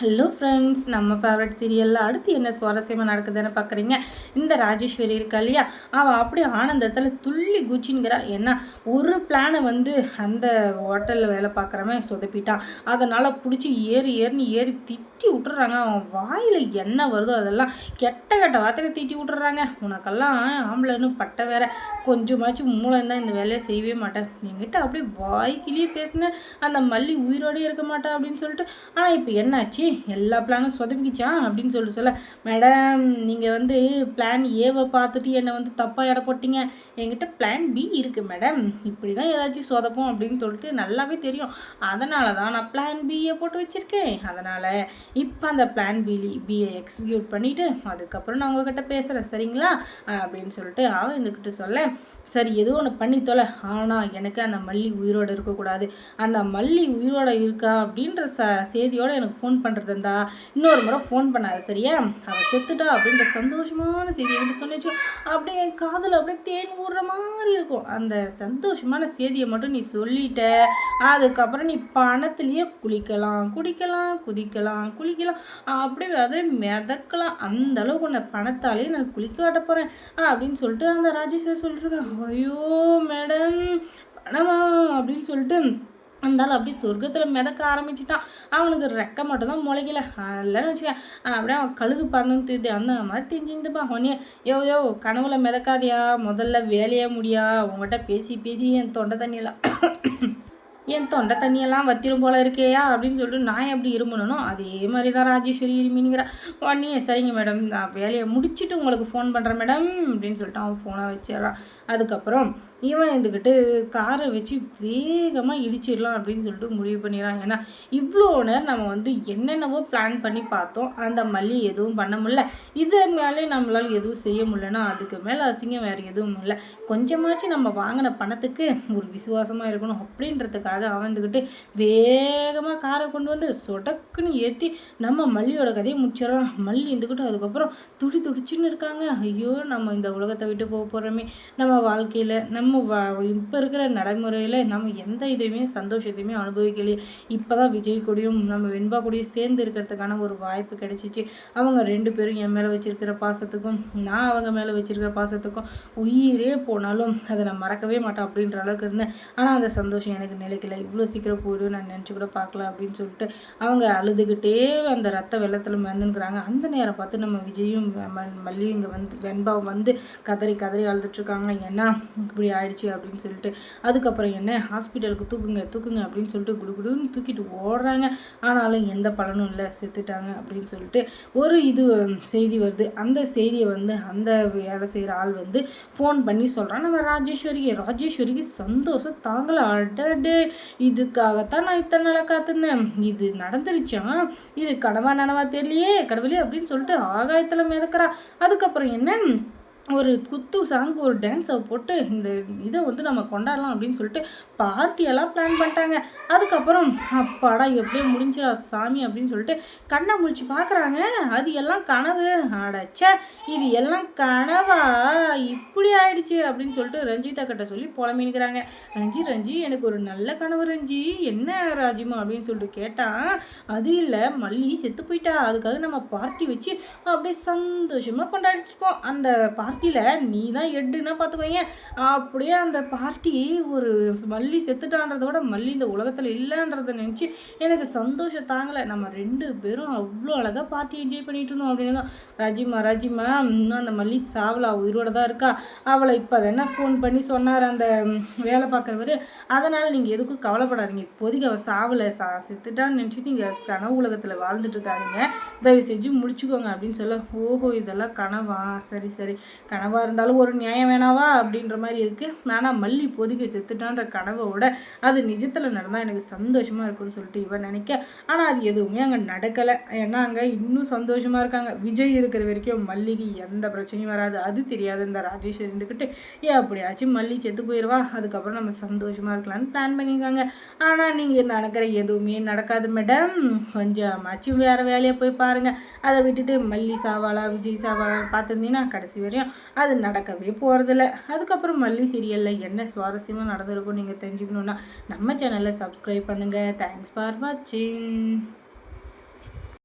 Hello friends நம்ம favourite சீரியலில் அடுத்து என்ன சுவாரஸ்யமாக நடக்குதுன்னு பார்க்குறீங்க இந்த ராஜேஸ்வரி இருக்கா இல்லையா? அவள் அப்படியே ஆனந்தத்தில் துள்ளி குச்சிங்கிறா ஏன்னா ஒரு பிளானை வந்து அந்த ஹோட்டலில் வேலை பார்க்குறவன் சொதப்பிட்டான். அதனால் பிடிச்சி ஏறி ஏறினு ஏறி திட்டி விட்டுறாங்க. அவன் வாயில் என்ன வருதோ அதெல்லாம் கெட்ட கெட்ட வார்த்தையில் திட்டி விட்டுறாங்க. உனக்கெல்லாம் ஆம்பளைன்னு பட்ட வேற. கொஞ்சமாச்சும் மூளைந்தான் இந்த வேலையை செய்யவே மாட்டேன். என்கிட்ட அப்படியே வாய்க்கிலேயே பேசினேன் அந்த மல்லி உயிரோடே இருக்க மாட்டேன் அப்படின்னு சொல்லிட்டு. ஆனால் இப்போ என்னாச்சு? எல்லா பிளானும் சொதப்பிக்கிச்சா அப்படின்னு சொல்லி சொல்ல மேடம் நீங்கள் வந்து பிளான் ஏவை பார்த்துட்டு என்னை வந்து தப்பாக இட போட்டிங்க. என்கிட்ட பிளான் பி இருக்குது மேடம் இப்படி தான் ஏதாச்சும் சொதப்போம் அப்படின்னு சொல்லிட்டு நல்லாவே தெரியும். அதனால தான் நான் பிளான் பியை போட்டு வச்சுருக்கேன். அதனால் இப்போ அந்த பிளான் பி பியை எக்ஸிக்யூட் பண்ணிவிட்டு அதுக்கப்புறம் நான் உங்ககிட்ட பேசுகிறேன் சரிங்களா? அப்படின்னு சொல்லிட்டு அவன் எங்ககிட்ட சொல்ல சரி எதோ ஒன்று பண்ணி தொலை. ஆனால் எனக்கு அந்த மல்லி உயிரோடு இருக்கக்கூடாது. அந்த மல்லி உயிரோடு இருக்கா? அப்படின்ற ச செய்தியோடு எனக்கு ஃபோன் பண்ணுறது இருந்தா இன்னொரு முறை ஃபோன் பண்ணாது சரியா? அவள் செத்துட்டா அப்படின்ற சந்தோஷமான செய்தியை வந்து சொன்னிச்சு. அப்படியே என் காதில் அப்படியே தேன் ஊடுற மாதிரி இருக்கும். அந்த சந்தோஷமான செய்தியை மட்டும் நீ சொல்லிட்ட. அதுக்கப்புறம் நீ பணத்துலேயே குளிக்கலாம் குடிக்கலாம் குதிக்கலாம் குளிக்கலாம். அப்படியே அதை மிதக்கலாம். அந்த அளவுக்கு உன்னை பணத்தாலேயே நான் குளிக்க காட்ட போகிறேன் அப்படின்னு சொல்லிட்டு அந்த ராஜேஸ்வரி சொல்லிட்டுருக்கேன் ஐயோ மேடம் பணமா? அப்படின்னு சொல்லிட்டு இருந்தாலும் அப்படியே சொர்க்கத்தில் மிதக்க ஆரம்பிச்சிட்டான். அவனுக்கு ரெக்க மட்டும் தான் முளைக்கல. இல்லைன்னு வச்சுக்க அப்படியே அவன் கழுகு பறந்து தெரியுது. அந்த மாதிரி தெரிஞ்சுருந்துப்பா உடனே யோ யோ கனவுல மிதக்காதியா? முதல்ல வேலையே முடியா? உங்கள்கிட்ட பேசி பேசி என் தொண்டை தண்ணியெல்லாம் என் தொண்டை தண்ணியெல்லாம் வத்திரும் போல இருக்கேயா? அப்படின்னு சொல்லிட்டு நான் எப்படி இருமணும் அதே மாதிரி தான் ராஜேஸ்வரி இருமினுங்கிறா உடனே சரிங்க மேடம் நான் வேலையை முடிச்சுட்டு உங்களுக்கு ஃபோன் பண்ணுறேன் மேடம் அப்படின்னு சொல்லிட்டு அவன் ஃபோனை வச்சிடறான். அதுக்கப்புறம் இவன் இருந்துக்கிட்டு காரை வச்சு வேகமாக இடிச்சிடலாம் அப்படின்னு சொல்லிட்டு முடிவு பண்ணிடுறான். ஏன்னா இவ்வளோ நேரம் நம்ம வந்து என்னென்னவோ பிளான் பண்ணி பார்த்தோம். அந்த மல்லி எதுவும் பண்ண முடியல. இது மேலே நம்மளால் எதுவும் செய்ய முடியலன்னா அதுக்கு மேலே அசிங்கம் வேறு எதுவும் இல்லை. கொஞ்சமாச்சும் நம்ம வாங்கின பணத்துக்கு ஒரு விசுவாசமாக இருக்கணும் அப்படின்றதுக்காக அவந்துக்கிட்டு வந்துக்கிட்டு வேகமாக காரை கொண்டு வந்து சொடக்குன்னு ஏற்றி நம்ம மல்லியோட கதையை முடிச்சிடலாம் மல்லி இருந்துக்கிட்டு அதுக்கப்புறம் துடி துடிச்சுன்னு இருக்காங்க. ஐயோ நம்ம இந்த உலகத்தை விட்டு போக போகிறோமே நம்ம வாழ்க்கையில் நம்ம வா இப்போ இருக்கிற நடைமுறையில் நம்ம எந்த இதையுமே சந்தோஷத்தையுமே அனுபவிக்கலையே. இப்போ தான் விஜய் கொடியும் நம்ம வெண்பா கொடியும் சேர்ந்து இருக்கிறதுக்கான ஒரு வாய்ப்பு கிடைச்சிச்சு. அவங்க ரெண்டு பேரும் என் மேலே வச்சுருக்கிற பாசத்துக்கும் நான் அவங்க மேலே வச்சுருக்கிற பாசத்துக்கும் உயிரே போனாலும் அதை நான் மறக்கவே மாட்டேன் அப்படின்ற அளவுக்கு இருந்தேன். ஆனால் அந்த சந்தோஷம் எனக்கு நிலைக்கல. இவ்வளோ சீக்கிரம் போயிடும் நான் நினச்சி கூட பார்க்கல அப்படின்னு சொல்லிட்டு அவங்க அழுதுகிட்டே அந்த ரத்த வெள்ளத்தில் மறந்துங்கிறாங்க அந்த நேரம் பார்த்து நம்ம விஜயும் மல்லியும் இங்கே வந்து வெண்பாவும் வந்து கதறி கதறி அழுதுட்ருக்காங்க என்ன இப்படி ஆயிடுச்சு அப்படின்னு சொல்லிட்டு அதுக்கப்புறம் என்ன ஹாஸ்பிட்டலுக்கு தூக்குங்க தூக்குங்க அப்படின்னு சொல்லிட்டு குடுகுடுன்னு தூக்கிட்டு ஓடுறாங்க. ஆனாலும் எந்த பலனும் இல்லை செத்துட்டாங்க அப்படின்னு சொல்லிட்டு ஒரு இது செய்தி வருது. அந்த செய்தியை வந்து அந்த வேலை செய்கிற ஆள் வந்து ஃபோன் பண்ணி சொல்கிறான் நம்ம ராஜேஸ்வரிக்கு ராஜேஸ்வரிக்கு சந்தோஷம் தாங்கலை. அடடே இதுக்காகத்தான் நான் இத்தனை நாளாக காத்திருந்தேன். இது நடந்துருச்சா? இது கடவா நனவா தெரியலையே கடவுளே அப்படின்னு சொல்லிட்டு ஆகாயத்தில் மிதக்கிறா. அதுக்கப்புறம் என்ன? ஒரு குத்து சாங்கு ஒரு டான்ஸை போட்டு இந்த இதை வந்து நம்ம கொண்டாடலாம் அப்படின்னு சொல்லிட்டு பார்ட்டியெல்லாம் பிளான் பண்ணிட்டாங்க. அதுக்கப்புறம் அப்பாடா எப்படியே முடிஞ்சிடா சாமி அப்படின்னு சொல்லிட்டு கண்ணை முழிச்சு பார்க்குறாங்க. அது எல்லாம் கனவு. அடைச்சே இது எல்லாம் கனவா? இப்படி ஆயிடுச்சு அப்படின்னு சொல்லிட்டு ரஞ்சிதா கிட்ட சொல்லி புலம்பினுக்கிறாங்க ரஞ்சி ரஞ்சி எனக்கு ஒரு நல்ல கனவு ரஞ்சி. என்ன ராஜிமா அப்படின்னு சொல்லிட்டு கேட்டால் அது இல்லை மல்லி செத்து போயிட்டா. அதுக்காக நம்ம பார்ட்டி வச்சு அப்படியே சந்தோஷமாக கொண்டாடிப்போம் அந்த பார்ட்டி பார்ட்டியில் நீ தான் எட்டுன்னா பார்த்துக்கோங்க அப்படியே அந்த பார்ட்டி ஒரு மல்லி செத்துட்டான்றத விட மல்லி இந்த உலகத்தில் இல்லைன்றத நினச்சி எனக்கு சந்தோஷம் தாங்கலை. நம்ம ரெண்டு பேரும் அவ்வளோ அழகாக பார்ட்டி என்ஜாய் பண்ணிட்டு இருந்தோம் அப்படின்னு. தான் ராஜிமா ராஜிமா இன்னும் அந்த மல்லி சாவலா உயிரோட தான் இருக்கா? அவளை இப்போ என்ன ஃபோன் பண்ணி சொன்னார் அந்த வேலை பார்க்குறவர்? அதனால் நீங்கள் எதுக்கும் கவலைப்படாதீங்க. இப்போதைக்கு அவள் சாவலை சா செத்துட்டான்னு நினச்சி நீங்கள் கனவு உலகத்தில் வாழ்ந்துட்டு இருக்காதீங்க. தயவு செஞ்சு முடிச்சுக்கோங்க அப்படின்னு சொல்ல ஓஹோ இதெல்லாம் கனவா? சரி சரி. கனவாக இருந்தாலும் ஒரு நியாயம் வேணாவா அப்படின்ற மாதிரி இருக்குது ஆனால் மல்லி பொதுக்கி செத்துட்டான்ற கனவோட அது நிஜத்தில் நடந்தால் எனக்கு சந்தோஷமாக இருக்குன்னு சொல்லிட்டு இவன் நினைக்க. ஆனால் அது எதுவுமே அங்கே நடக்கலை. ஏன்னா அங்கே இன்னும் சந்தோஷமாக இருக்காங்க. விஜய் இருக்கிற வரைக்கும் மல்லிக்கு எந்த பிரச்சனையும் வராது. அது தெரியாது இந்த ராஜேஷ் இருந்துக்கிட்டு ஏ அப்படியாச்சும் மல்லி செத்து போயிடுவா அதுக்கப்புறம் நம்ம சந்தோஷமாக இருக்கலாம்னு பிளான் பண்ணியிருக்காங்க. ஆனால் நீங்கள் நடக்கிற எதுவுமே நடக்காது மேடம் கொஞ்சமாச்சும் வேறு வேலையை போய் பாருங்கள் அதை விட்டுட்டு மல்லி சாவாளா விஜய் சாவாளா பார்த்துருந்தீங்கன்னா கடைசி வரையும் அது நடக்கவே போகிறதில்ல அதுக்கப்புறம் மல்லி சீரியலில் என்ன சுவாரஸ்யமாக நடந்திருக்கும் நீங்கள் தெரிஞ்சுக்கணுன்னா நம்ம சேனலை சப்ஸ்கிரைப் பண்ணுங்கள் தேங்க்ஸ் ஃபார் வாட்சிங்